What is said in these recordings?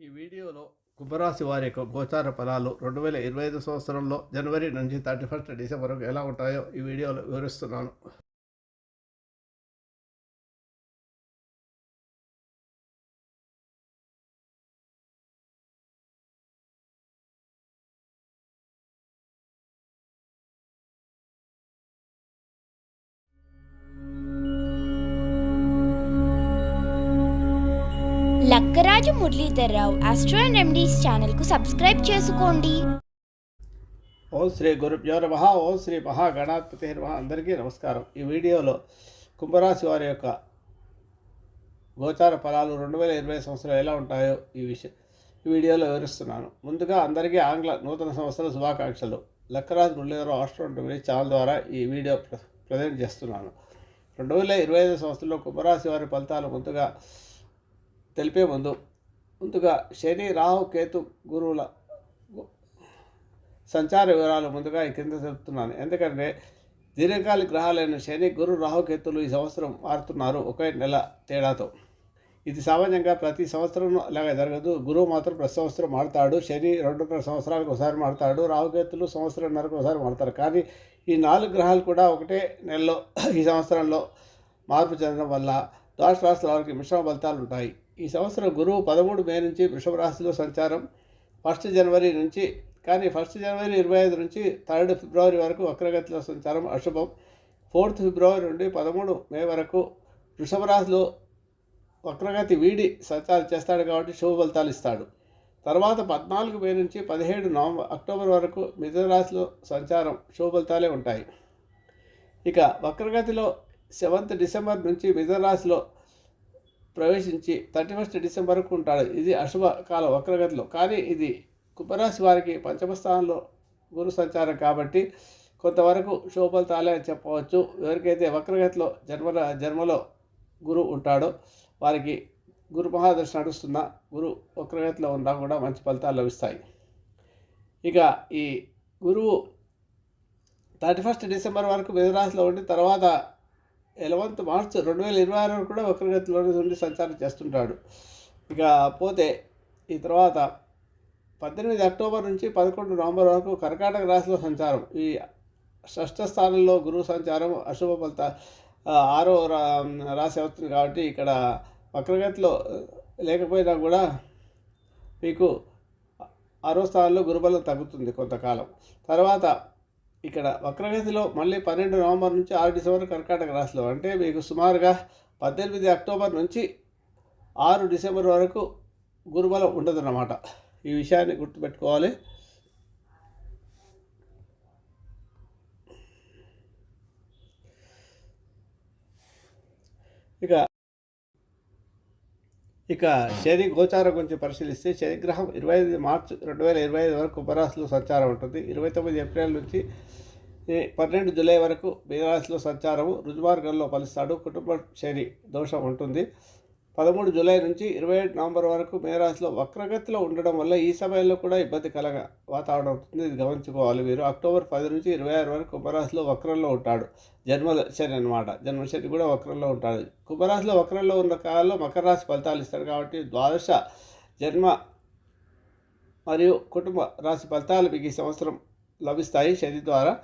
ఈ వీడియోలో కుంభరాశి వారి యొక్క గోచార ఫలాలు రెండు వేల ఇరవై ఐదు సంవత్సరంలో జనవరి నుంచి థర్టీ ఫస్ట్ డిసెంబర్ వరకు ఎలా ఉంటాయో ఈ వీడియోలో వివరిస్తున్నాను. రావు ఆస్ట్రో అండ్ ఎండీస్ ఛానల్కు సబ్స్క్రైబ్ చేసుకోండి ఓం శ్రీ గురుభ్యో నమ ఓం శ్రీ మహాగణాధిపతి నమ. అందరికీ నమస్కారం. ఈ వీడియోలో కుంభరాశి వారి యొక్క గోచార ఫలాలు రెండు వేల ఇరవై సంవత్సరం ఎలా ఉంటాయో ఈ విషయం ఈ వీడియోలో వివరిస్తున్నాను. ముందుగా అందరికీ ఆంగ్ల నూతన సంవత్సర శుభాకాంక్షలు. Lakkaraju Muralidhara astro and channel ద్వారా ఈ వీడియో ప్ర- ప్రజెంట్ చేస్తున్నాను. రెండు వేల ఇరవై ఐదు సంవత్సరంలో కుంభరాశి వారి ఫలితాలు ముందుగా తెలిపే ముందు ముందుగా శని రాహు కేతు గురువుల సంచార వివరాలు ముందుగా ఈ కింద చెప్తున్నాను ఎందుకంటే దీర్ఘకాలిక గ్రహాలైన శని గురు రాహుకేతులు ఈ సంవత్సరం మారుతున్నారు ఒకే నెల తేడాతో. ఇది సామాన్యంగా ప్రతి సంవత్సరం అలాగే జరగదు. గురువు మాత్రం ప్రతి సంవత్సరం మారుతాడు. శని రెండున్నర సంవత్సరాలకు ఒకసారి మారుతాడు. రాహుకేతులు సంవత్సరంన్నరకు ఒకసారి మారుతారు. కానీ ఈ నాలుగు గ్రహాలు కూడా ఒకటే నెలలో ఈ సంవత్సరంలో మార్పు చెందడం వల్ల ద్వాష రాశుల వారికి మిశ్రమ ఫలితాలు ఉంటాయి. ఈ సంవత్సరం గురువు పదమూడు మే నుంచి వృషభ రాశిలో సంచారం ఫస్ట్ జనవరి నుంచి కానీ ఫస్ట్ జనవరి ఇరవై ఐదు నుంచి థర్డ్ ఫిబ్రవరి వరకు వక్రగతిలో సంచారం అశుభం. ఫోర్త్ ఫిబ్రవరి నుండి పదమూడు మే వరకు వృషభ రాశిలో వక్రగతి వీడి సంచారం చేస్తాడు కాబట్టి శుభ ఫలితాలు ఇస్తాడు. తర్వాత పద్నాలుగు మే నుంచి పదిహేడు నవంబర్ అక్టోబర్ వరకు మిథున రాశిలో సంచారం శుభ ఫలితాలే ఉంటాయి. ఇక వక్రగతిలో సెవెంత్ డిసెంబర్ నుంచి మిథున రాశిలో ప్రవేశించి థర్టీ ఫస్ట్ డిసెంబర్ వరకు ఉంటాడు. ఇది అశుభ కాలం వక్రగతిలో. కానీ ఇది కుంభరాశి వారికి పంచమ స్థానంలో గురు సంచారం కాబట్టి కొంతవరకు శుభ ఫలితాలే అని చెప్పవచ్చు. ఎవరికైతే వక్రగతిలో జన్మ జన్మలో గురు ఉంటాడో వారికి గురు మహాదర్శి నడుస్తున్న గురు వక్రగతిలో ఉన్నా కూడా మంచి ఫలితాలు లభిస్తాయి. ఇక ఈ గురువు థర్టీ ఫస్ట్ డిసెంబర్ వరకు మిథరాశిలో ఉండి తర్వాత ఎలవంత్ మార్చ్ రెండు వేల ఇరవై ఆరు కూడా వక్రగతిలో ఉండి సంచారం చేస్తుంటాడు. ఇక పోతే ఈ తర్వాత పద్దెనిమిది అక్టోబర్ నుంచి పదకొండు నవంబర్ వరకు కర్కాటక రాశిలో సంచారం. ఈ షష్ఠ స్థానంలో గురువు సంచారం అశుభ ఫలిత ఆరో రా రాశి అవుతుంది కాబట్టి ఇక్కడ వక్రగతిలో లేకపోయినా కూడా మీకు ఆరో స్థానంలో గురుబలం తగ్గుతుంది కొంతకాలం. తర్వాత ఇక్కడ వక్రగతిలో మళ్ళీ పన్నెండు నవంబర్ నుంచి ఆరు డిసెంబర్ కర్కాటక రాశిలో. అంటే మీకు సుమారుగా పద్దెనిమిది అక్టోబర్ నుంచి ఆరు డిసెంబర్ వరకు గురుబలం ఉండదన్నమాట. ఈ విషయాన్ని గుర్తుపెట్టుకోవాలి. ఇక ఇక శని గోచారం గురించి పరిశీలిస్తే శనిగ్రహం ఇరవై ఐదు మార్చి రెండు వేల ఇరవై ఐదు వరకు కుంభరాశిలో సంచారం ఉంటుంది. ఇరవై తొమ్మిది ఏప్రిల్ నుంచి పన్నెండు జూలై వరకు మీనరాశిలో సంచారము రుజుమార్గంలో ఫలిస్తాడు. కుటుంబ శని దోషం ఉంటుంది. పదమూడు జూలై నుంచి ఇరవై ఏడు నవంబర్ వరకు మేరాశిలో వక్రగతిలో ఉండడం వల్ల ఈ సమయంలో కూడా ఇబ్బంది కలగ వాతావరణం ఉంటుంది ఇది గమనించుకోవాలి వీరు అక్టోబర్ పది నుంచి ఇరవై ఆరు వరకు కుంభరాశిలో వక్రంలో ఉంటాడు. జన్మ శని అనమాట జన్మశని కూడా వక్రంలో ఉంటాడు. కుంభరాశిలో వక్రంలో ఉన్న కాలంలో మకర రాశి ఫలితాలు ఇస్తాడు కాబట్టి ద్వాదశ జన్మ మరియు కుటుంబ రాశి ఫలితాలు మీకు ఈ సంవత్సరం లభిస్తాయి. శని ద్వారా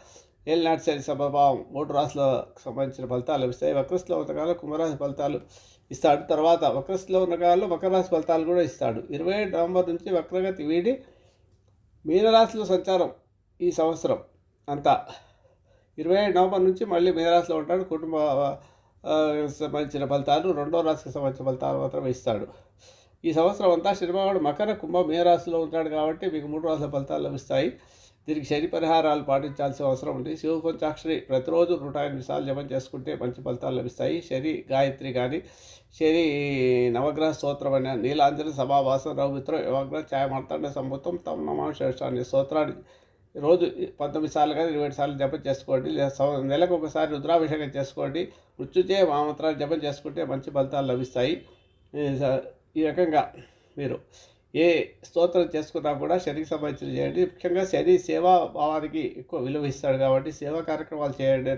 ఏలినాటి శని స్వభావం మూడు రాశులకు సంబంధించిన ఫలితాలు లభిస్తాయి. వక్రస్థిలో ఉన్న కాలంలో కుంభరాశి ఫలితాలు ఇస్తాడు. తర్వాత వక్రస్థిలో ఉన్న కాలంలో మకర ఫలితాలు కూడా ఇస్తాడు. ఇరవై ఏడు నవంబర్ నుంచి వక్రగతి వీడి మీనరాశిలో సంచారం ఈ సంవత్సరం అంతా. ఇరవై ఏడు నవంబర్ నుంచి మళ్ళీ మీనరాశిలో ఉంటాడు. కుటుంబ సంబంధించిన ఫలితాలు రెండో రాశికి సంబంధించిన ఫలితాలు మాత్రమే ఇస్తాడు. ఈ సంవత్సరం అంతా శనివాడు మకర కుంభ మీనరాశిలో ఉంటాడు కాబట్టి మీకు మూడు రాశుల ఫలితాలు లభిస్తాయి. దీనికి శని పరిహారాలు పాటించాల్సిన అవసరం ఉంది. శివ పంచాక్షరి ప్రతిరోజు నూట ఎనిమిది సార్లు జపం చేసుకుంటే మంచి ఫలితాలు లభిస్తాయి. శని గాయత్రి కానీ శని నవగ్రహ స్తోత్రం అనే నీలాంజన సభావాసం రౌమిత్రం యువగ్రహ ఛాయమార్తాండ సంభూతం తమ నమామి శ్రేష్టాన్ని స్తోత్రాన్ని రోజు పంతొమ్మిది సార్లు కానీ ఇరవై సార్లు జపం చేసుకోండి. నెలకు ఒకసారి రుద్రాభిషేకం చేసుకోండి. మృత్యుచే మామంత్రాలు జపం చేసుకుంటే మంచి ఫలితాలు లభిస్తాయి. ఈ రకంగా మీరు ఏ స్తోత్రం చేసుకున్నా కూడా శనికి సంబంధించిన చేయండి. ముఖ్యంగా శని సేవా భావానికి ఎక్కువ విలువ ఇస్తాడు కాబట్టి సేవా కార్యక్రమాలు చేయండి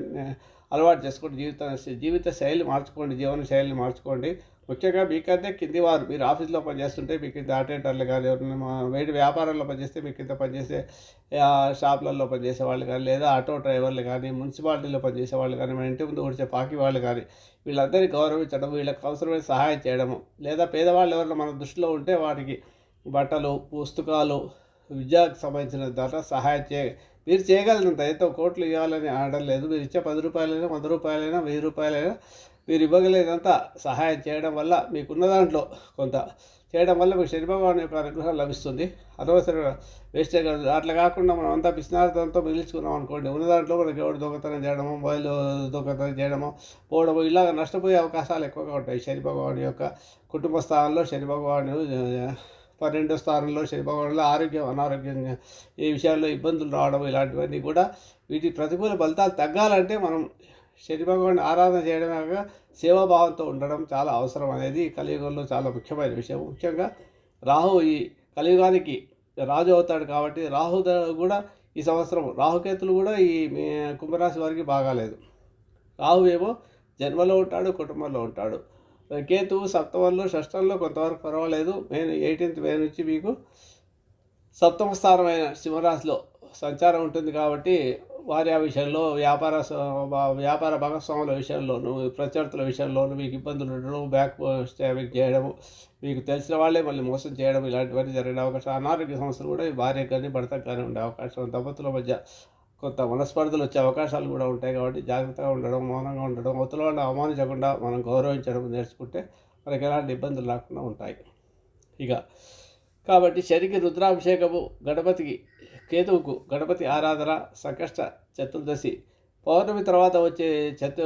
అలవాటు చేసుకోండి జీవిత జీవిత శైలి మార్చుకోండి జీవన శైలిని మార్చుకోండి. ముఖ్యంగా మీకంటే కింది వారు మీరు ఆఫీస్లో పనిచేస్తుంటే మీ కింద అటెండర్లు కానీ ఎవరైనా వేడి వ్యాపారాల్లో పనిచేస్తే మీ కింద పనిచేసే షాపులలో పనిచేసే వాళ్ళు కానీ లేదా ఆటో డ్రైవర్లు కానీ మున్సిపాలిటీలో పనిచేసే వాళ్ళు కానీ మన ఇంటి ముందు వచ్చే పాకి వాళ్ళు కానీ వీళ్ళందరినీ గౌరవించడం వీళ్ళకి అవసరమైన సహాయం చేయడము లేదా పేదవాళ్ళు ఎవరైనా మన దృష్టిలో ఉంటే వారికి బట్టలు పుస్తకాలు విద్యకు సంబంధించిన ధర సహాయం చేయ మీరు చేయగలిగినంత ఎంతో కోట్లు ఇవ్వాలని ఆడడం లేదు. మీరు ఇచ్చే పది రూపాయలైనా వంద రూపాయలైనా వెయ్యి రూపాయలైనా మీరు ఇవ్వగలిగినంత సహాయం చేయడం వల్ల మీకున్న దాంట్లో కొంత చేయడం వల్ల మీకు శనిభగవాన్ యొక్క అనుగ్రహం లభిస్తుంది. అనవసరంగా వేస్ట్ కాదు అట్లా కాకుండా మనం అంతా పిసినార్థంతో మిగిల్చుకున్నాం అనుకోండి ఉన్న దాంట్లో మనకి ఎవరు దొంగతనం చేయడమో మొబైల్ దొంగతనం చేయడమో పోవడము ఇలాగ నష్టపోయే అవకాశాలు ఎక్కువగా ఉంటాయి. శని భగవాన్ యొక్క కుటుంబ స్థానంలో శని భగవాను పన్నెండో స్థానంలో శనిభగవానులు ఆరోగ్యం అనారోగ్యం ఈ విషయాల్లో ఇబ్బందులు రావడం ఇలాంటివన్నీ కూడా వీటి ప్రతికూల ఫలితాలు తగ్గాలంటే మనం శని భగవాన్ని ఆరాధన చేయడం కాక సేవాభావంతో ఉండడం చాలా అవసరం అనేది కలియుగంలో చాలా ముఖ్యమైన విషయం. ముఖ్యంగా రాహు ఈ కలియుగానికి రాజు అవుతాడు కాబట్టి రాహు కూడా ఈ సంవత్సరం రాహుకేతులు కూడా ఈ కుంభరాశి వారికి బాగాలేదు. రాహు ఏమో జన్మలో ఉంటాడు కుటుంబంలో ఉంటాడు. కేతు సప్తమంలో షష్టంలో కొంతవరకు పర్వాలేదు. నేను ఎయిటీన్త్ మే నుంచి మీకు సప్తమ స్థానమైన సింహరాశిలో సంచారం ఉంటుంది కాబట్టి వారి ఆ విషయంలో వ్యాపార వ్యాపార భాగస్వాముల విషయంలోనూ ప్రత్యర్థుల విషయంలోనూ మీకు ఇబ్బందులు ఉండడం బ్యాక్ స్టాబింగ్ చేయడము మీకు తెలిసిన వాళ్ళే మళ్ళీ మోసం చేయడం ఇలాంటివన్నీ జరిగిన అవకాశం అనారోగ్య సమస్యలు కూడా భార్య కానీ భర్త కానీ ఉండే అవకాశం దంపతుల మధ్య కొంత మనస్పర్ధలు వచ్చే అవకాశాలు కూడా ఉంటాయి కాబట్టి జాగ్రత్తగా ఉండడం మౌనంగా ఉండడం అవతల వాళ్ళని అవమానించకుండా మనం గౌరవించడం నేర్చుకుంటే మనకి ఎలాంటి ఇబ్బందులు రాకుండా ఉంటాయి. ఇక కాబట్టి శనికి రుద్రాభిషేకము గణపతికి కేతువుకు గణపతి ఆరాధన సంకష్ట చతుర్దశి పౌర్ణమి తర్వాత వచ్చే చతు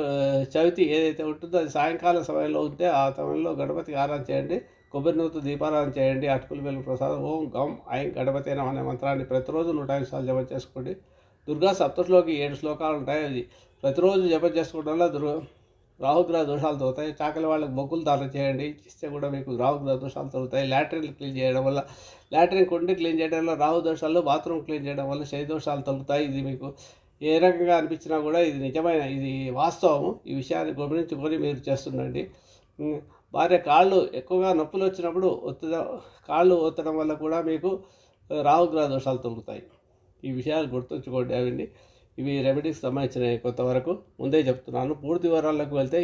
చవితి ఏదైతే ఉంటుందో అది సాయంకాలం సమయంలో ఉంటే ఆ సమయంలో గణపతికి ఆరాధన చేయండి. కొబ్బరి నూతు దీపారాధన చేయండి. అటుకులు వెలుగు ప్రసాదం ఓం గం ఐం గణపతి అనే మంత్రాన్ని ప్రతిరోజు నూట ఐదు సార్లు జమ చేసుకోండి. దుర్గా సప్తశ్లోకి ఏడు శ్లోకాలు ఉంటాయి. అది ప్రతిరోజు జపం చేసుకోవడం వల్ల దుర్ రాహుగ్రహ దోషాలు తగ్గుతాయి. చాకలి వాళ్ళకి మొగ్గులు దానం చేయండి. ఇస్తే కూడా మీకు రాహుగ్రహ దోషాలు తగ్గుతాయి. లాట్రిన్లు క్లీన్ చేయడం వల్ల లాట్రిన్ కొండి క్లీన్ చేయడం వల్ల రాహు దోషాలు బాత్రూమ్ క్లీన్ చేయడం వల్ల శని దోషాలు తగ్గుతాయి. ఇది మీకు ఏ రకంగా అనిపించినా కూడా ఇది నిజమైన ఇది వాస్తవము ఈ విషయాన్ని గమనించుకొని మీరు చేస్తుండండి. భార్య కాళ్ళు ఎక్కువగా నొప్పులు వచ్చినప్పుడు ఒత్తిద కాళ్ళు ఒత్తడం వల్ల కూడా మీకు రాహుగ్రహ దోషాలు తొలుగుతాయి ఈ విషయాలు గుర్తుంచుకోండి అవండి ఇవి రెమెడీస్ సంబంధించినవి కొంతవరకు. ముందే చెప్తున్నాను. పూర్తి వివరాలకు వెళ్తే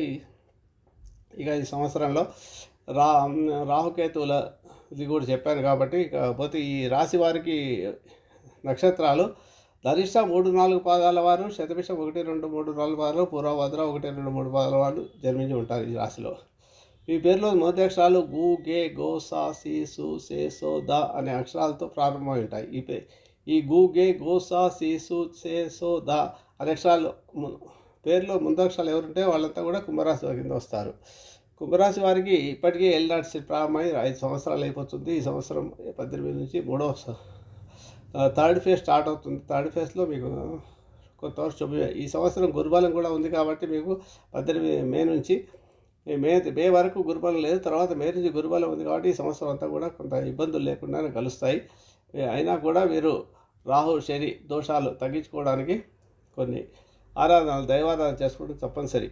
ఇక ఈ సంవత్సరంలో రా రాహుకేతువుల ఇది కూడా చెప్పాను కాబట్టి కాకపోతే ఈ రాశి వారికి నక్షత్రాలు ధరిష్ట మూడు నాలుగు పాదాల వారు శతభిషం ఒకటి రెండు మూడు నాలుగు పాదాలు పూర్వభద్ర ఒకటి రెండు మూడు పాదాల వాళ్ళు జన్మించి ఉంటారు ఈ రాశిలో. ఈ పేరులో మొదటి అక్షరాలు గు గే గో సా సి సు సే సో ద అనే అక్షరాలతో ప్రారంభమై ఉంటాయి. ఈ పే ఈ గూగే గోసా సీసు సా సి ద అనే అక్షరాలు పేరులో ఎవరుంటే వాళ్ళంతా కూడా కుంభరాశి కింద వస్తారు. కుంభరాశి వారికి ఇప్పటికే ఎల్నాటి ప్రారంభమై ఐదు సంవత్సరాలు అయిపోతుంది. ఈ సంవత్సరం పద్దెనిమిది నుంచి మూడవ థర్డ్ ఫేజ్ స్టార్ట్ అవుతుంది. థర్డ్ ఫేజ్లో మీకు కొంతవరకు శుభ ఈ సంవత్సరం గురుబలం కూడా ఉంది కాబట్టి మీకు పద్దెనిమిది మే నుంచి మే మే వరకు గురుబలం లేదు. తర్వాత మే నుంచి గురుబలం ఉంది కాబట్టి ఈ సంవత్సరం అంతా కూడా కొంత ఇబ్బందులు లేకుండానే కలుస్తాయి. అయినా కూడా మీరు రాహు శని దోషాలు తగ్గించుకోవడానికి కొన్ని ఆరాధనలు దైవారాధన చేసుకోవడం తప్పనిసరి.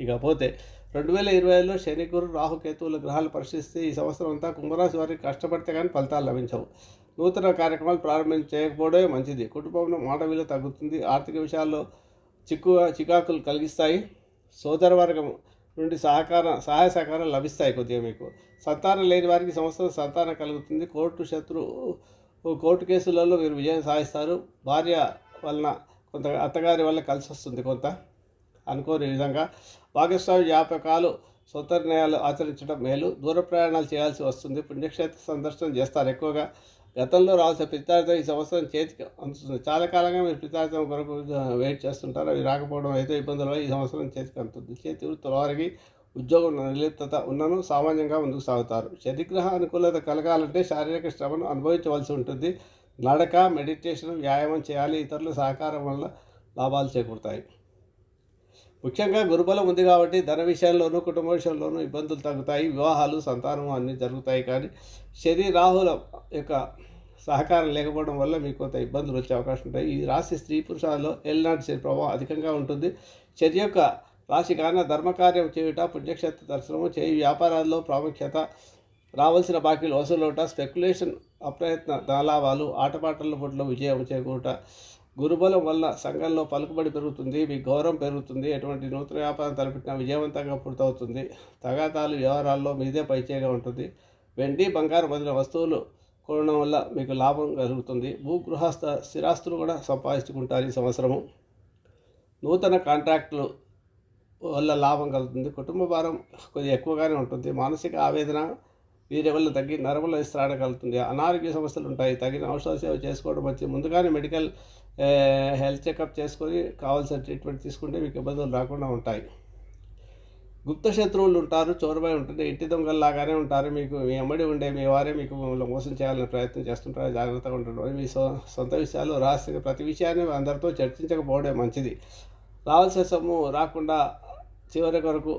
ఇకపోతే రెండు వేల ఇరవై ఐదులో శని గురు రాహుకేతువుల గ్రహాలు పరిశీలిస్తే ఈ సంవత్సరం అంతా కుంభరాశి వారికి కష్టపడితే కానీ ఫలితాలు లభించవు. నూతన కార్యక్రమాలు ప్రారంభం చేయకపోవడమే మంచిది. కుటుంబంలో మాట విలువ తగ్గుతుంది. ఆర్థిక విషయాల్లో చిక్కు చికాకులు కలిగిస్తాయి. సోదర వర్గం నుండి సహకార సహాయ సహకారం లభిస్తాయి కొద్దిగా మీకు. సంతానం లేని వారికి సంవత్సరం సంతానం కలుగుతుంది. కోర్టు శత్రు కోర్టు కేసులలో మీరు విజయం సాధిస్తారు. భార్య వలన కొంత అత్తగారి వల్ల కలిసి వస్తుంది కొంత అనుకోని విధంగా. భాగస్వామి జ్ఞాపకాలు సొంత నిర్ణయాలు ఆచరించడం మేలు. దూర ప్రయాణాలు చేయాల్సి వస్తుంది. పుణ్యక్షేత్ర సందర్శనం చేస్తారు ఎక్కువగా. గతంలో రావాల్సిన పితార్థం ఈ సంవత్సరం చేతికి అందుతుంది. చాలా కాలంగా మీరు పితార్థం కొరకు వెయిట్ చేస్తుంటారు. అవి రాకపోవడం అయితే ఇబ్బందులు ఈ సంవత్సరం చేతికి అందుతుంది. చేతి వృత్తుల వారికి ఉద్యోగం నిర్లిప్తత ఉన్నను సామాన్యంగా ముందుకు సాగుతారు. శనిగ్రహ అనుకూలత కలగాలంటే శారీరక శ్రమను అనుభవించవలసి ఉంటుంది. నడక మెడిటేషన్ వ్యాయామం చేయాలి. ఇతరుల సహకారం వల్ల లాభాలు చేకూరుతాయి. ముఖ్యంగా గురుబలం ఉంది కాబట్టి ధన విషయంలోనూ కుటుంబ విషయంలోనూ ఇబ్బందులు తగ్గుతాయి వివాహాలు సంతానం అన్నీ జరుగుతాయి. కానీ శని రాహుల యొక్క సహకారం లేకపోవడం వల్ల మీకు కొంత ఇబ్బందులు వచ్చే అవకాశం ఉంటాయి. ఈ రాశి స్త్రీ పురుషాల్లో ఎల్నాటి శని ప్రభావం అధికంగా ఉంటుంది. శని యొక్క రాశి కాన ధర్మకార్యం చేయుట పుణ్యక్షేత్ర దర్శనము చేయి. వ్యాపారాల్లో ప్రాముఖ్యత రావాల్సిన బాకీలు వసూలుట స్పెక్యులేషన్ అప్రయత్న ధనలాభాలు ఆటపాటల బొట్లో విజయం చేకూట గురుబలం వల్ల సంఘంలో పలుకుబడి పెరుగుతుంది మీ గౌరవం పెరుగుతుంది ఎటువంటి నూతన వ్యాపారం తలపెట్టినా విజయవంతంగా పూర్తవుతుంది. తగాదాలు వ్యవహారాల్లో మీదే పైచేగా ఉంటుంది. వెండి బంగారం మొదలైన వస్తువులు కొనడం వల్ల మీకు లాభం కలుగుతుంది. భూగృహస్థ స్థిరాస్తులు కూడా సంపాదించుకుంటారు ఈ సంవత్సరము. నూతన కాంట్రాక్టులు వల్ల లాభం కలుగుతుంది. కుటుంబ భారం కొద్దిగా ఎక్కువగానే ఉంటుంది. మానసిక ఆవేదన వీరి వల్ల తగ్గి నరముల విస్తరణ కలుగుతుంది. అనారోగ్య సమస్యలు ఉంటాయి. తగిన ఔషధ సేవ చేసుకోవడం మంచి ముందుగానే మెడికల్ హెల్త్ చెకప్ చేసుకొని కావాల్సిన ట్రీట్మెంట్ తీసుకుంటే మీకు ఇబ్బందులు రాకుండా ఉంటాయి. గుప్త శత్రువులు ఉంటారు చోరబై ఉంటుంది ఇంటి దొంగల్లాగానే ఉంటారు. మీకు మీ అమ్మడి ఉండే మీ వారే మీకు మోసం చేయాలని ప్రయత్నం చేస్తుంటారు. జాగ్రత్తగా ఉంటారు మీ సొ సొంత విషయాలు రహస్యంగా ప్రతి విషయాన్ని అందరితో చర్చించకపోవడం మంచిది. రావాల్సిన సొమ్ము రాకుండా చివరి వరకు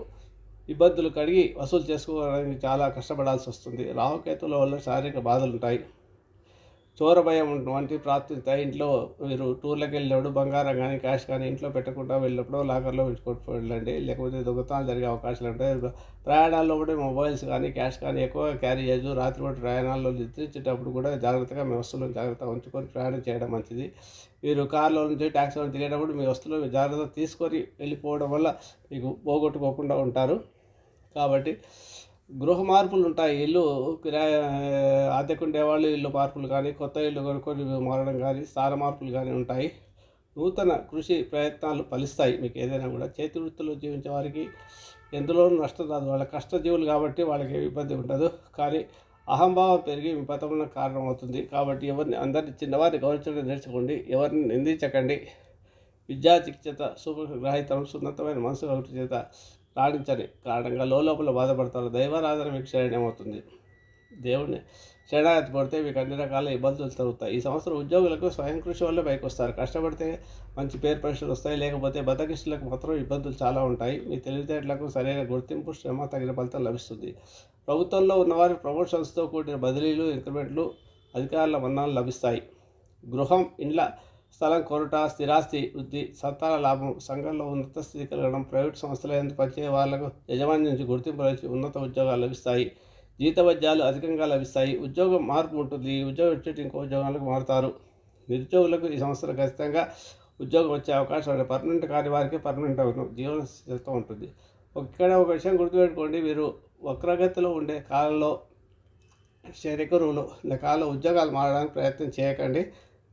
ఇబ్బందులు కడిగి వసూలు చేసుకోవడానికి చాలా కష్టపడాల్సి వస్తుంది. రాహుకేతుల వల్ల శారీరక బాధలు ఉంటాయి చోర భయం వంటి ప్రాప్తిస్తాయి ఇంట్లో మీరు టూర్లకు వెళ్ళినప్పుడు బంగారం కానీ క్యాష్ కానీ ఇంట్లో పెట్టకుండా వెళ్ళినప్పుడు లాకర్లో ఉంచుకుంటూ వెళ్ళండి. లేకపోతే దొంగతనాలు జరిగే అవకాశాలు ఉంటాయి. ప్రయాణాల్లో కూడా మొబైల్స్ కానీ క్యాష్ కానీ ఎక్కువగా క్యారీ చేయొచ్చు రాత్రిపూట ప్రయాణాల్లో నిద్రించేటప్పుడు కూడా జాగ్రత్తగా మీ వస్తువులను జాగ్రత్తగా ఉంచుకొని ప్రయాణం చేయడం మంచిది. మీరు కార్లో నుంచి ట్యాక్సీలో తిరిగేటప్పుడు మీ వస్తువులు జాగ్రత్త తీసుకొని వెళ్ళిపోవడం వల్ల మీకు పోగొట్టుకోకుండా ఉంటారు. కాబట్టి గృహ మార్పులు ఉంటాయి ఇల్లు కిరాయి అద్దెకుండే వాళ్ళు ఇల్లు మార్పులు కానీ కొత్త ఇల్లు కొనుక్కొని మారడం కానీ స్థాన మార్పులు కానీ ఉంటాయి. నూతన కృషి ప్రయత్నాలు ఫలిస్తాయి. మీకు ఏదైనా కూడా చేతి వృత్తులు జీవించే వారికి ఎందులోనూ నష్టం రాదు. వాళ్ళ కష్టజీవులు కాబట్టి వాళ్ళకి ఇబ్బంది ఉండదు. కానీ అహంభావం పెరిగి కారణం అవుతుంది కాబట్టి ఎవరిని అందరిని చిన్నవారిని గౌరవించడం నేర్చుకోండి ఎవరిని నిందించకండి. విద్యా చికిత్సత శుభగ్రహితం సున్నతమైన మనసు ఒకటి చేత రాణించని కారణంగా లోపల బాధపడతారు. దైవారాధన మీకు శరణ్యమవుతుంది దేవుడిని శరణాగతి పడితే మీకు అన్ని రకాల ఇబ్బందులు తరుగుతాయి ఈ సంవత్సరం ఉద్యోగులకు స్వయం కృషి వల్ల పైకి వస్తారు కష్టపడితే మంచి పేరు పరీక్షలు వస్తాయి. లేకపోతే బతకిష్టులకు మాత్రం ఇబ్బందులు చాలా ఉంటాయి. మీ తెలివితేటలకు సరైన గుర్తింపు శ్రమ తగిన ఫలితం లభిస్తుంది. ప్రభుత్వంలో ఉన్నవారి ప్రమోషన్స్తో కూడిన బదిలీలు ఇంక్రిమెంట్లు అధికారుల మన్నాలు లభిస్తాయి. గృహం ఇండ్ల స్థలం కొరట స్థిరాస్తి వృద్ధి సత్తాల లాభం సంఘంలో ఉన్నత స్థితి కలగడం ప్రైవేట్ సంస్థల ఎందుకు పనిచేయ వాళ్ళకు యజమాని నుంచి గుర్తింపు వచ్చి ఉన్నత ఉద్యోగాలు లభిస్తాయి. జీతవద్యాలు అధికంగా లభిస్తాయి. ఉద్యోగం మార్పు ఉంటుంది. ఉద్యోగం వచ్చేటి ఇంకో ఉద్యోగాలకు మారుతారు. నిరుద్యోగులకు ఈ సంవత్సరం ఖచ్చితంగా ఉద్యోగం వచ్చే అవకాశం ఉంది పర్మనెంట్ కాని వారికి పర్మనెంట్ అవును. జీవన స్థితితో ఉంటుంది. ఇక్కడ ఒక విషయం గుర్తుపెట్టుకోండి. మీరు వక్రగతిలో ఉండే కాలంలో శరీరులు కాలంలో ఉద్యోగాలు మారడానికి ప్రయత్నం చేయకండి.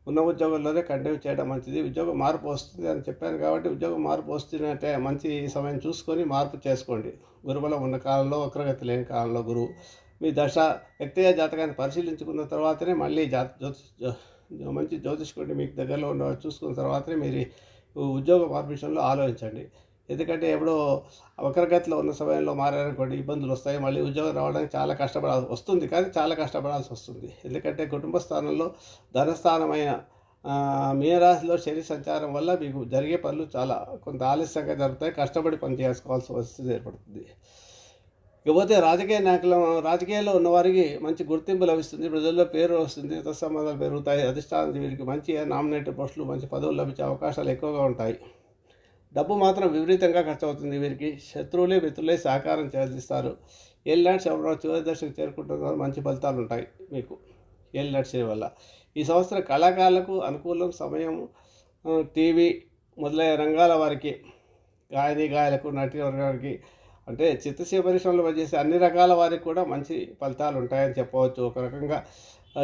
ఉన్న ఉద్యోగంలోనే కంటిన్యూ చేయడం మంచిది. ఉద్యోగం మార్పు వస్తుంది అని చెప్పాను కాబట్టి ఉద్యోగం మార్పు వస్తుందంటే మంచి సమయం చూసుకొని మార్పు చేసుకోండి. గురుబలం ఉన్న కాలంలో వక్రగతి లేని కాలంలో గురువు. మీ దశ వ్యక్తిగత జాతకాన్ని పరిశీలించుకున్న తర్వాతనే మళ్ళీ జాత జ్యోతిష్ మంచి జ్యోతిష్కుడిని మీకు దగ్గరలో ఉన్న చూసుకున్న తర్వాతనే మీరు ఉద్యోగ మార్పు విషయంలో ఆలోచించండి. ఎందుకంటే ఎప్పుడో వక్రగతిలో ఉన్న సమయంలో మారారనుకోండి ఇబ్బందులు వస్తాయి. మళ్ళీ ఉద్యోగం రావడానికి చాలా కష్టపడాల్సి వస్తుంది. కానీ చాలా కష్టపడాల్సి వస్తుంది. ఎందుకంటే కుటుంబ స్థానంలో ధనస్థానమైన మీనరాశిలో శని సంచారం వల్ల మీకు జరిగే పనులు చాలా కొంత ఆలస్యంగా జరుగుతాయి. కష్టపడి పని చేసుకోవాల్సి పరిస్థితి ఏర్పడుతుంది. ఇకపోతే రాజకీయ నాయకుల రాజకీయాల్లో ఉన్నవారికి మంచి గుర్తింపు లభిస్తుంది. ప్రజల్లో పేరు వస్తుంది. ఇతర సంబంధాలు పెరుగుతాయి. అధిష్టానం వీరికి మంచి నామినేటెడ్ పోస్టులు మంచి పదవులు లభించే అవకాశాలు ఎక్కువగా ఉంటాయి. డబ్బు మాత్రం విపరీతంగా ఖర్చవుతుంది వీరికి. శత్రువులే మిత్రులే సహకారం చేస్తారు ఏలినాటి శివరావు చివరి దశకు చేరుకుంటున్నారు. మంచి ఫలితాలు ఉంటాయి మీకు. ఏలినాటి శని వల్ల. ఈ సంవత్సరం కళాకారులకు అనుకూలం సమయం టీవీ మొదలైన రంగాల వారికి గాయని గాయలకు నటి వర్గానికి అంటే చిత్తశీ పరిశ్రమలు పనిచేసే అన్ని రకాల వారికి కూడా మంచి ఫలితాలు ఉంటాయని చెప్పవచ్చు. ఒక రకంగా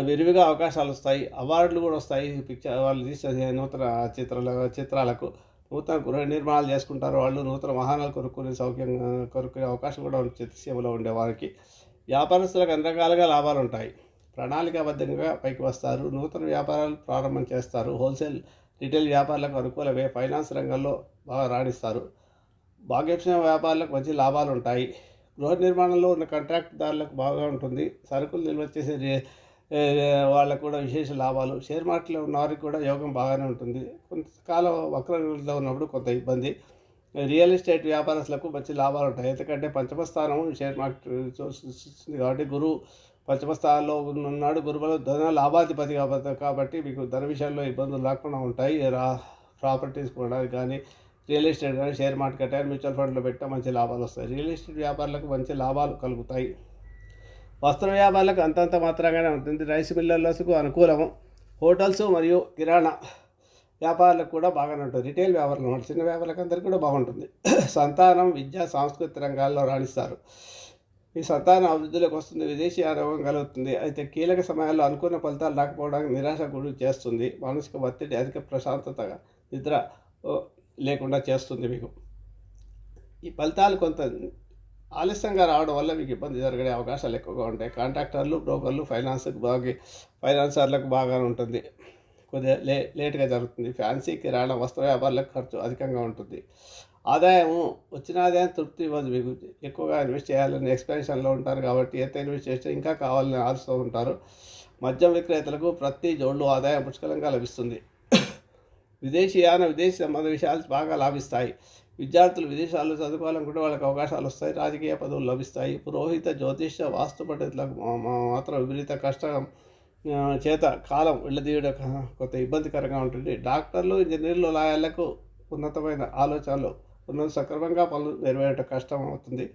విరివిగా అవకాశాలు వస్తాయి. అవార్డులు కూడా వస్తాయి. పిక్చర్ వాళ్ళు తీసే నూతన చిత్రాల చిత్రాలకు. నూతన గృహ నిర్మాణాలు చేసుకుంటారు. వాళ్ళు నూతన వాహనాలు కొనుక్కునే సౌక్యం కొనుక్కునే అవకాశం కూడా ఉంది చిత్తసీమలో ఉండేవారికి వ్యాపారస్తులకు అన్ని రకాలుగా లాభాలు ఉంటాయి. ప్రణాళికాబద్ధంగా పైకి వస్తారు. నూతన వ్యాపారాలు ప్రారంభం చేస్తారు. హోల్సేల్ రిటైల్ వ్యాపారులకు అనుకూలమే ఫైనాన్స్ రంగంలో బాగా రాణిస్తారు. భాగ్యక్షణ వ్యాపారాలకు మంచి లాభాలు ఉంటాయి. గృహ నిర్మాణంలో ఉన్న కాంట్రాక్ట్దారులకు బాగా ఉంటుంది. సరుకులు నిల్వ చేసే వాళ్ళకు కూడా విశేష లాభాలు. షేర్ మార్కెట్లో ఉన్న వారికి కూడా యోగం బాగానే ఉంటుంది. కొంతకాలం వక్రంలో ఉన్నప్పుడు కొంత ఇబ్బంది. రియల్ ఎస్టేట్ వ్యాపారస్తులకు మంచి లాభాలు ఉంటాయి. ఎందుకంటే పంచమస్థానం షేర్ మార్కెట్ చూస్తుంది కాబట్టి గురువు పంచమస్థానంలో ఉన్నాడు. గురువులు ధన లాభాధిపతి కాబట్టి కాబట్టి మీకు ధన విషయాల్లో ఇబ్బందులు రాకుండా ఉంటాయి. రా ప్రాపర్టీస్ కొనడానికి కానీ రియల్ ఎస్టేట్ కానీ షేర్ మార్కెట్ కానీ మ్యూచువల్ ఫండ్లో పెట్టినా మంచి లాభాలు వస్తాయి. రియల్ ఎస్టేట్ వ్యాపారులకు మంచి లాభాలు కలుగుతాయి. వస్త్ర వ్యాపారులకు అంతంత మాత్రంగానే ఉంటుంది. రైస్ మిల్లర్లకు అనుకూలము. హోటల్స్ మరియు కిరాణా వ్యాపారులకు కూడా బాగానే ఉంటుంది. రిటైల్ వ్యాపారులు అన్నమాట చిన్న వ్యాపారులకు అందరికీ కూడా బాగుంటుంది. సంతానం విద్య సాంస్కృతిక రంగాల్లో రాణిస్తారు. ఈ సంతానం అభివృద్ధిలోకి వస్తుంది. విదేశీ ఆరోగ్యం కలుగుతుంది. అయితే కీలక సమయాల్లో అనుకున్న ఫలితాలు రాకపోవడానికి నిరాశ గురి చేస్తుంది. మానసిక ఒత్తిడి అధిక ప్రశాంతతగా నిద్ర ఓ, లేకుండా చేస్తుంది మీకు. ఈ ఫలితాలు కొంత ఆలస్యంగా రావడం వల్ల మీకు ఇబ్బంది జరిగే అవకాశాలు ఎక్కువగా ఉంటాయి. కాంట్రాక్టర్లు బ్రోకర్లు ఫైనాన్స్కి బాగా ఫైనాన్సర్లకు బాగా ఉంటుంది. కొద్దిగా లే లేట్గా జరుగుతుంది. ఫ్యాన్సీ కిరాణా వస్త్ర వ్యాపారులకు ఖర్చు అధికంగా ఉంటుంది. ఆదాయము వచ్చిన ఆదాయం తృప్తి ఇవ్వదు మీకు. ఎక్కువగా ఇన్వెస్ట్ చేయాలని ఎక్స్పెన్షన్లో ఉంటారు కాబట్టి ఎంత ఇన్వెస్ట్ చేస్తే ఇంకా కావాలని ఆశతో ఉంటారు. మద్యం విక్రేతలకు ప్రతి జోళ్ళు ఆదాయం పుష్కలంగా లభిస్తుంది. విదేశీయాన విదేశీ సంబంధ విషయాలు బాగా లాభిస్తాయి. విద్యార్థులు విదేశాల్లో చదువుకోవాలనుకుంటే వాళ్ళకి అవకాశాలు వస్తాయి రాజకీయ పదవులు లభిస్తాయి. పురోహిత జ్యోతిష్య వాస్తు పండితులకు మాత్రం విపరీత కష్టం చేత కాలం వెళ్ళదీయడం కొంత ఇబ్బందికరంగా ఉంటుంది. డాక్టర్లు ఇంజనీర్లు లాయర్లకు ఉన్నతమైన ఆలోచనలు ఉన్నత సక్రమంగా పనులు నెరవేరడం కష్టం అవుతుంది.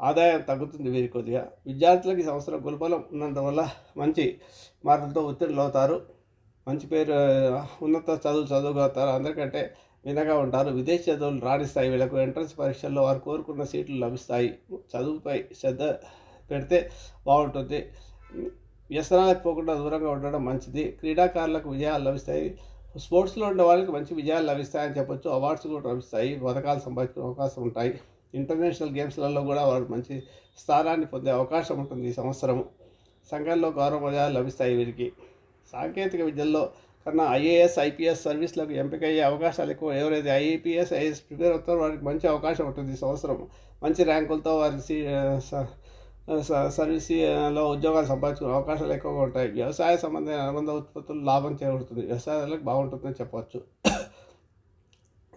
ఆదాయం తగ్గుతుంది వీరి కొద్దిగా. విద్యార్థులకు ఈ సంవత్సరం గుల్బలం ఉన్నందువల్ల మంచి మార్కులతో ఉత్తీర్ణులు అవుతారు మంచి పేరు ఉన్నత చదువులు చదువుగలుగుతారు అందరికంటే వినగా ఉంటారు. విదేశీ చదువులు రాణిస్తాయి. వీళ్ళకు ఎంట్రన్స్ పరీక్షల్లో వారు కోరుకున్న సీట్లు లభిస్తాయి. చదువుపై శ్రద్ధ పెడితే బాగుంటుంది. వ్యసనాలకు పోకుండా దూరంగా ఉండడం మంచిది. క్రీడాకారులకు విజయాలు లభిస్తాయి. స్పోర్ట్స్లో ఉండే వాళ్ళకి మంచి విజయాలు లభిస్తాయని చెప్పొచ్చు. అవార్డ్స్ కూడా లభిస్తాయి. పథకాలు సంపాదించే అవకాశం ఉంటాయి. ఇంటర్నేషనల్ గేమ్స్లలో కూడా వారు మంచి స్థానాన్ని పొందే అవకాశం ఉంటుంది ఈ సంవత్సరం. సంఘంలో గౌరవ విజయాలు లభిస్తాయి వీరికి. సాంకేతిక విద్యల్లో కన్నా ఐఏఎస్ ఐపీఎస్ సర్వీస్లకు ఎంపిక అయ్యే అవకాశాలు ఎక్కువ. ఎవరైతే ఐఏపీఎస్ ఐఏఎస్ ప్రిపేర్ అవుతారో వారికి మంచి అవకాశం ఉంటుంది ఈ సంవత్సరం. మంచి ర్యాంకులతో వారి సీ స- సర్వీస్లో ఉద్యోగాలు సంపాదించుకునే అవకాశాలు ఎక్కువగా ఉంటాయి. వ్యవసాయ సంబంధమైన అనుబంధ ఉత్పత్తులు లాభం చేరుతుంది వ్యవసాయాలకు బాగుంటుందని చెప్పవచ్చు.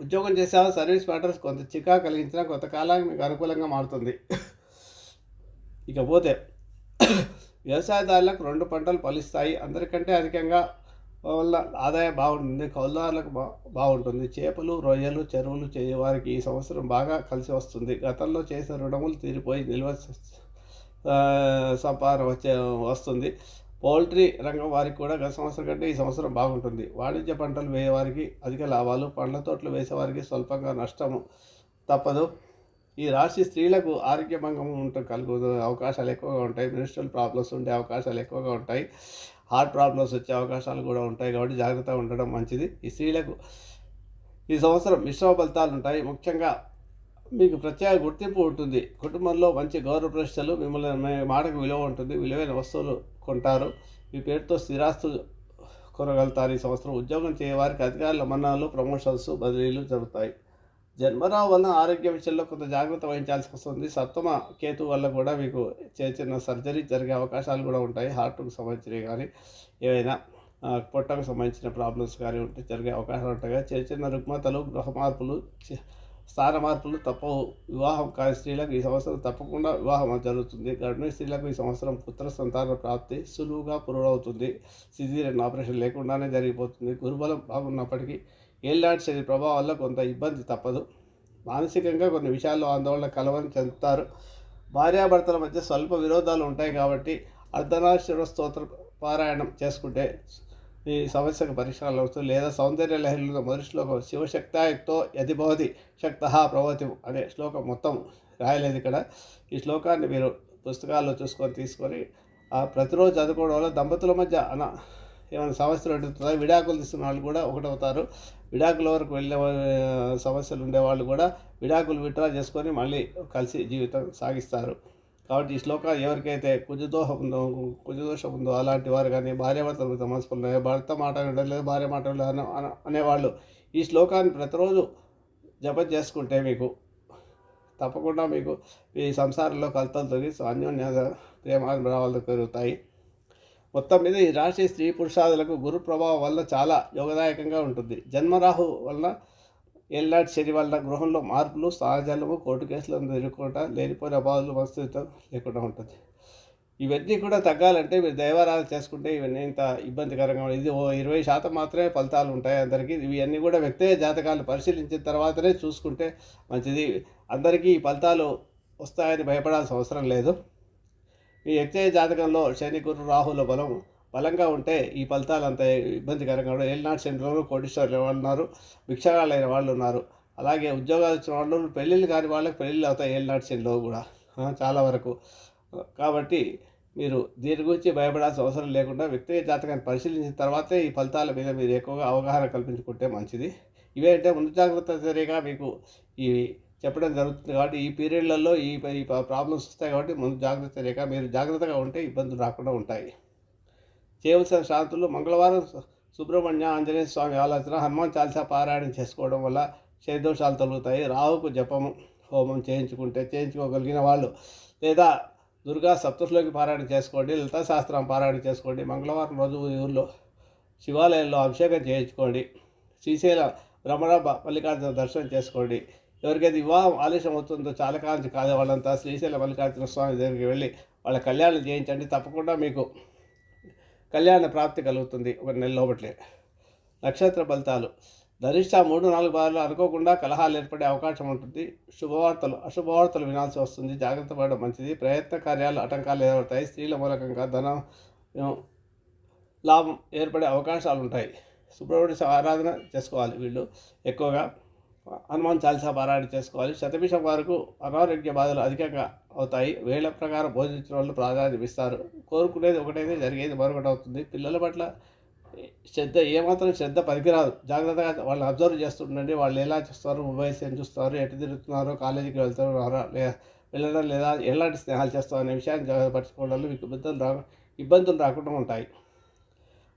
ఉద్యోగం చేసే సర్వీస్ మ్యాటర్స్ కొంత చికా కలిగించినా కొంతకాలానికి మీకు అనుకూలంగా మారుతుంది. ఇకపోతే వ్యవసాయదారులకు రెండు పంటలు ఫలిస్తాయి. అందరికంటే అధికంగా వల్ల ఆదాయం బాగుంటుంది కౌలుదారులకు బా బాగుంటుంది. చేపలు రొయ్యలు చెరువులు చేయవారికి ఈ సంవత్సరం బాగా కలిసి వస్తుంది. గతంలో చేసిన రుణములు తీరిపోయి నిల్వ సంపాదన వచ్చే వస్తుంది. పౌల్ట్రీ రంగం వారికి కూడా గత సంవత్సరం కంటే ఈ సంవత్సరం బాగుంటుంది. వాణిజ్య పంటలు వేయవారికి అధిక లాభాలు పండ్ల తోటలు వేసేవారికి స్వల్పంగా నష్టము తప్పదు. ఈ రాశి స్త్రీలకు ఆరోగ్య భంగం ఉంటే కలుగు అవకాశాలు ఎక్కువగా ఉంటాయి. మినిస్ట్రల్ ప్రాబ్లమ్స్ ఉండే అవకాశాలు ఎక్కువగా ఉంటాయి. హార్ట్ ప్రాబ్లమ్స్ వచ్చే అవకాశాలు కూడా ఉంటాయి కాబట్టి జాగ్రత్తగా ఉండడం మంచిది. ఈ స్త్రీలకు ఈ సంవత్సరం మిశ్రమ ఫలితాలు ఉంటాయి. ముఖ్యంగా మీకు ప్రత్యేక గుర్తింపు ఉంటుంది. కుటుంబంలో మంచి గౌరవ ప్రశ్నలు మిమ్మల్ని మాటకు విలువ ఉంటుంది. విలువైన వస్తువులు కొంటారు. మీ పేరుతో స్థిరాస్తులు కొనగలుగుతారు. ఈ సంవత్సరం ఉద్యోగం చేయవారికి అధికారుల మన్నాలు ప్రమోషన్స్ బదిలీలు జరుగుతాయి. జన్మరావు వలన ఆరోగ్య విషయంలో కొంత జాగ్రత్త వహించాల్సి వస్తుంది. సప్తమ కేతు వల్ల కూడా మీకు చిన్న చిన్న సర్జరీ జరిగే అవకాశాలు కూడా ఉంటాయి. హార్ట్కు సంబంధించినవి కానీ ఏవైనా పొట్టకు సంబంధించిన ప్రాబ్లమ్స్ కానీ ఉంటే జరిగే అవకాశాలు ఉంటాయి. చిన్న చిన్న రుగ్మతలు గృహ మార్పులు స్థాన మార్పులు తప్పవు. వివాహం కాని స్త్రీలకు ఈ సంవత్సరం తప్పకుండా వివాహం జరుగుతుంది. గర్భిణీ స్త్రీలకు ఈ సంవత్సరం పుత్ర సంతాన ప్రాప్తి సులువుగా పురుడవుతుంది సిజీరియన్ ఆపరేషన్ లేకుండానే జరిగిపోతుంది. గురుబలం బాగున్నప్పటికీ ఏళ్ళనాటి శని ప్రభావాల్లో కొంత ఇబ్బంది తప్పదు. మానసికంగా కొన్ని విషయాల్లో ఆందోళన కలవని చెందుతారు. భార్యాభర్తల మధ్య స్వల్ప విరోధాలు ఉంటాయి కాబట్టి అర్ధనాశ్వర స్తోత్ర పారాయణం చేసుకుంటే ఈ సమస్యకు పరిష్కారాలు అవుతుంది లేదా సౌందర్య లహరిలో మొదటి శ్లోకం శివశక్తాయుక్తో యదిభవతి శక్త ప్రవతి అనే శ్లోకం మొత్తం రాయలేదు ఇక్కడ. ఈ శ్లోకాన్ని మీరు పుస్తకాల్లో చూసుకొని తీసుకొని ప్రతిరోజు చదువుకోవడం వల్ల దంపతుల మధ్య అన ఏమైనా సమస్యలు ఉంటుందా విడాకులు తీసుకున్న వాళ్ళు కూడా ఒకటవుతారు. విడాకుల వరకు వెళ్ళే సమస్యలు ఉండేవాళ్ళు కూడా విడాకులు విత్డ్రా చేసుకొని మళ్ళీ కలిసి జీవితం సాగిస్తారు. కాబట్టి ఈ శ్లోకాలు ఎవరికైతే కుజదోహం ఉందో కుజదోషం ఉందో అలాంటి వారు కానీ భార్యాభర్తల సమస్యలు భర్త మాట లేదు భార్య మాట అనే అనేవాళ్ళు ఈ శ్లోకాన్ని ప్రతిరోజు జపం చేసుకుంటే మీకు తప్పకుండా మీకు ఈ సంసారంలో కలతలు తొలగి అన్యోన్య ప్రేమానుభావాలు పెరుగుతాయి. మొత్తం మీద ఈ రాశి స్త్రీ పురుషాదులకు గురు ప్రభావం వల్ల చాలా యోగదాయకంగా ఉంటుంది. జన్మరాహు వలన ఎల్లాటి శని వలన గృహంలో మార్పులు సహజలము కోర్టు కేసులను ఎదుర్కోవటం లేనిపోయిన బాధలు వస్తువులతో లేకుండా ఉంటుంది. ఇవన్నీ కూడా తగ్గాలంటే మీరు దైవారాధన చేసుకుంటే ఇవన్నీ ఇంత ఇబ్బందికరంగా ఇది ఓ ఇరవై శాతం మాత్రమే ఫలితాలు ఉంటాయి అందరికీ. ఇవన్నీ కూడా వ్యక్తిగత జాతకాలు పరిశీలించిన తర్వాతనే చూసుకుంటే మంచిది. అందరికీ ఈ ఫలితాలు వస్తాయని భయపడాల్సిన అవసరం లేదు. ఈ వ్యక్తిగత జాతకంలో శని గురు రాహుల బలం బలంగా ఉంటే ఈ ఫలితాలు అంత ఇబ్బందికరంగా ఉండవు. ఏలినాటి శనిలోనూ కోటీశ్వర్లు వాళ్ళు ఉన్నారు భిక్షగాలైన వాళ్ళు ఉన్నారు. అలాగే ఉద్యోగాలు వచ్చిన వాళ్ళు పెళ్ళిళ్ళు కాని వాళ్ళకి పెళ్ళిళ్ళు అవుతాయి ఏలినాటి శనిలో కూడా. చాలా వరకు. కాబట్టి మీరు దీని గురించి భయపడాల్సిన అవసరం లేకుండా వ్యక్తిగత జాతకాన్ని పరిశీలించిన తర్వాతే ఈ ఫలితాల మీద మీరు ఎక్కువగా అవగాహన కల్పించుకుంటే మంచిది. ఇవే అంటే ముందు జాగ్రత్త చర్యగా మీకు ఈ చెప్పడం జరుగుతుంది కాబట్టి ఈ పీరియడ్లలో ఈ ప్రాబ్లమ్స్ వస్తాయి కాబట్టి ముందు జాగ్రత్త చర్యగా మీరు జాగ్రత్తగా ఉంటే ఇబ్బందులు రాకుండా ఉంటాయి. చేయవలసిన శాంతులు మంగళవారం సుబ్రహ్మణ్య ఆంజనేయ స్వామి ఆలోచన హనుమాన్ చాలీసా పారాయణం చేసుకోవడం వల్ల దోషాలు తొలుగుతాయి. రావుకు జపము హోమం చేయించుకుంటే చేయించుకోగలిగిన వాళ్ళు లేదా దుర్గా సప్తశ్లోకి పారాయణ చేసుకోండి లలితా శాస్త్రం పారాయణ చేసుకోండి మంగళవారం రోజు ఊళ్ళో శివాలయంలో అభిషేకం చేయించుకోండి శ్రీశైల భ్రమణ మల్లికార్జున దర్శనం చేసుకోండి ఎవరికైతే వివాహం ఆలస్యం అవుతుందో చాలా కాలం కాదు వాళ్ళంతా శ్రీశైల మల్లికార్జున స్వామి దగ్గరికి వెళ్ళి వాళ్ళ కళ్యాణం చేయించండి తప్పకుండా మీకు కళ్యాణ ప్రాప్తి కలుగుతుంది ఒక నెల లోపట్లే. నక్షత్ర ఫలితాలు. ధరిష్ట మూడు నాలుగు బాధలు అనుకోకుండా కలహాలు ఏర్పడే అవకాశం ఉంటుంది. శుభవార్తలు అశుభవార్తలు వినాల్సి వస్తుంది. జాగ్రత్త పడడం మంచిది. ప్రయత్న కార్యాలు ఆటంకాలు ఏర్పడతాయి. స్త్రీల మూలకంగా ధనం లాభం ఏర్పడే అవకాశాలు ఉంటాయి. సుబ్రహ్మణ్య ఆరాధన చేసుకోవాలి వీళ్ళు ఎక్కువగా. హనుమాన్ చాలీసా పారాయణ చేసుకోవాలి. శతభిషం వరకు అనారోగ్య బాధలు అధికంగా అవుతాయి. వేళ ప్రకారం భోజించిన వాళ్ళు ప్రాధాన్యం ఇస్తారు. కోరుకునేది ఒకటైతే జరిగేది మరొకటి అవుతుంది. పిల్లల పట్ల శ్రద్ధ ఏమాత్రం శ్రద్ధ పనికిరాదు. జాగ్రత్తగా వాళ్ళని అబ్జర్వ్ చేస్తుండండి. వాళ్ళు ఎలా చూస్తారు? మొబైల్స్ ఏం చూస్తారు? ఎటు తిరుగుతున్నారో? కాలేజీకి వెళ్తున్నారా వెళ్ళడం లేదా? ఎలాంటి స్నేహాలు చేస్తారు? అనే విషయాన్ని జాగ్రత్త పరచుకోవడం వల్ల మీకు ఇబ్బందులు రా ఇబ్బందులు రాకుండా ఉంటాయి.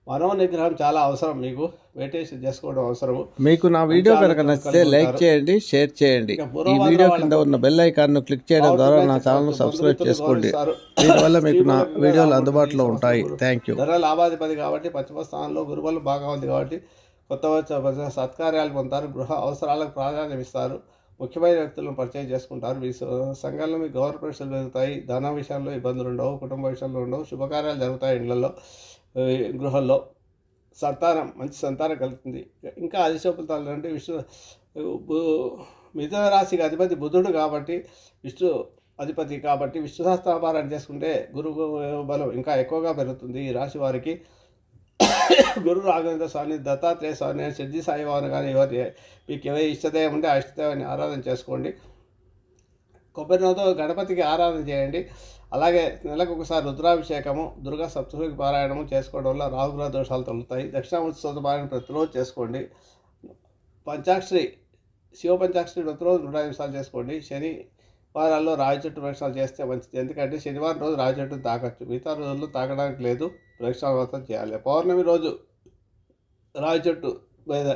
మనో నిగ్రహం చాలా అవసరం. మీకు మెడిటేషన్ చేసుకోవడం అవసరము. మీకు నా వీడియో కనుక నచ్చితే లైక్ చేయండి షేర్ చేయండి. ఈ వీడియో కింద ఉన్న బెల్ ఐకాన్ను క్లిక్ చేయడం ద్వారా నా ఛానల్ సబ్స్క్రైబ్ చేసుకోండి. దీనివల్ల మీకు నా వీడియోలు అందుబాటులో ఉంటాయి. థ్యాంక్ యూ ధర లాభాధిపతి కాబట్టి పశ్చిమ స్థానంలో గురుబలం బాగా ఉంది కాబట్టి కొత్త వచ్చే సత్కార్యాలు పొందుతారు. గృహ అవసరాలకు ప్రాధాన్యం ఇస్తారు. ముఖ్యమైన వ్యక్తులను పరిచయం చేసుకుంటారు. మీ స- సంఘంలో మీ గౌరవ ప్రశ్నలు పెరుగుతాయి ధన విషయంలో ఇబ్బందులు ఉండవు. కుటుంబ విషయంలో ఉండవు. శుభకార్యాలు జరుగుతాయి ఇళ్ళలో గృహంలో సంతానం మంచి సంతానం కలుగుతుంది. ఇంకా అధిశోపతాలు అంటే విష్ణు మిథున రాశికి అధిపతి బుధుడు కాబట్టి విష్ణు అధిపతి కాబట్టి విష్ణు సహస్రాపారాయణ చేసుకుంటే గురువు బలం ఇంకా ఎక్కువగా పెరుగుతుంది. ఈ రాశి వారికి గురు రాఘవేంద్ర స్వామి దత్తాత్రేయ స్వామి సిద్ధి సాయిబాబు కానీ ఎవరి మీకు ఏవై ఇష్టదేవం ఉంటే ఆ ఇష్టదైవాన్ని ఆరాధన చేసుకోండి. కొబ్బరి నూనెతో గణపతికి ఆరాధన చేయండి. అలాగే నెలకు ఒకసారి రుద్రాభిషేకము దుర్గా సప్తశికి పారాయణము చేసుకోవడం వల్ల రాహుగ్రహ దోషాలు తొలుగుతాయి. దక్షిణామూర్తి స్తోత్ర పారాయణ ప్రతిరోజు చేసుకోండి. పంచాక్షరి శివ పంచాక్షరి ప్రతిరోజు నూట నిమిషాలు చేసుకోండి. శని వారాల్లో రావి చెట్టు ప్రక్షాళన చేస్తే మంచిది. ఎందుకంటే శనివారం రోజు రావి చెట్టు తాకచ్చు మిగతా రోజుల్లో తాకడానికి లేదు. ప్రక్షాళన మాత్రం చేయాలి. పౌర్ణమి రోజు రావి చెట్టు మీద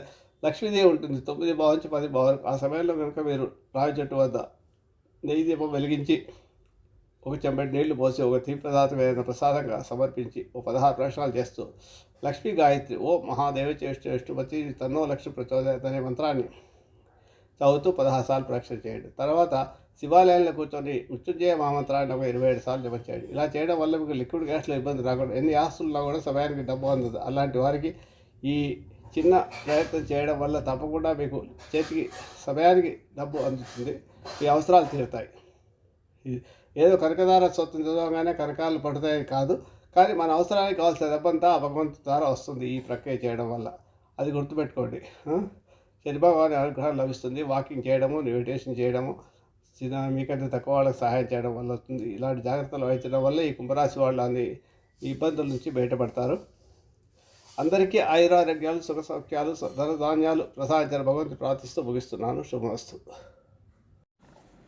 లక్ష్మీదేవి ఉంటుంది. తొమ్మిది బావ నుంచి పది బావ ఆ సమయంలో కనుక మీరు రావి చెట్టు వద్ద నెయ్యి దీపం వెలిగించి ఒక చెంబడి నీళ్ళు పోసి ఒక తీర్థదాతమైన ప్రసాదంగా సమర్పించి ఓ పదహారు ప్రశ్నలు చేస్తూ లక్ష్మీ గాయత్రి ఓ మహాదేవ వచ్చి తన్నో లక్ష్మి ప్రచోదయత అనే మంత్రాన్ని చదువుతూ పదహారు సార్లు ప్రక్షణ చేయండి. తర్వాత శివాలయంలో కూర్చొని మృత్యుంజయ మహామంత్రాన్ని ఒక ఇరవై ఏడు సార్లు జపం చేయండి. ఇలా చేయడం వల్ల మీకు లిక్విడ్ గ్యాస్లో ఇబ్బంది రాకుండా ఎన్ని ఆస్తులున్నా కూడా సమయానికి డబ్బు అందదు. అలాంటి వారికి ఈ చిన్న ప్రయత్నం చేయడం వల్ల తప్పకుండా మీకు చేతికి సమయానికి డబ్బు అందుతుంది. మీ అవసరాలు తీరుతాయి. ఏదో కనకదార స్వత్వం చదవగానే కనకాలు పడతాయని కాదు. కానీ మన అవసరానికి కావాల్సిన డబ్బంతా ఆ భగవంతు ద్వారా వస్తుంది ఈ ప్రక్రియ చేయడం వల్ల. అది గుర్తుపెట్టుకోండి. శనిభగవాని అనుగ్రహం లభిస్తుంది. వాకింగ్ చేయడము మెడిటేషన్ చేయడము చిన్న మీకంటే తక్కువ వాళ్ళకి సహాయం చేయడం వల్ల వస్తుంది. ఇలాంటి జాగ్రత్తలు వహించడం వల్ల ఈ కుంభరాశి వాళ్ళు అన్ని ఇబ్బందుల నుంచి బయటపడతారు. అందరికీ ఆయురారోగ్యాలు సుఖ సౌఖ్యాలు ధనధాన్యాలు ప్రసాదించిన భగవంతు ప్రార్థిస్తూ ముగిస్తున్నాను. శుభమస్తు.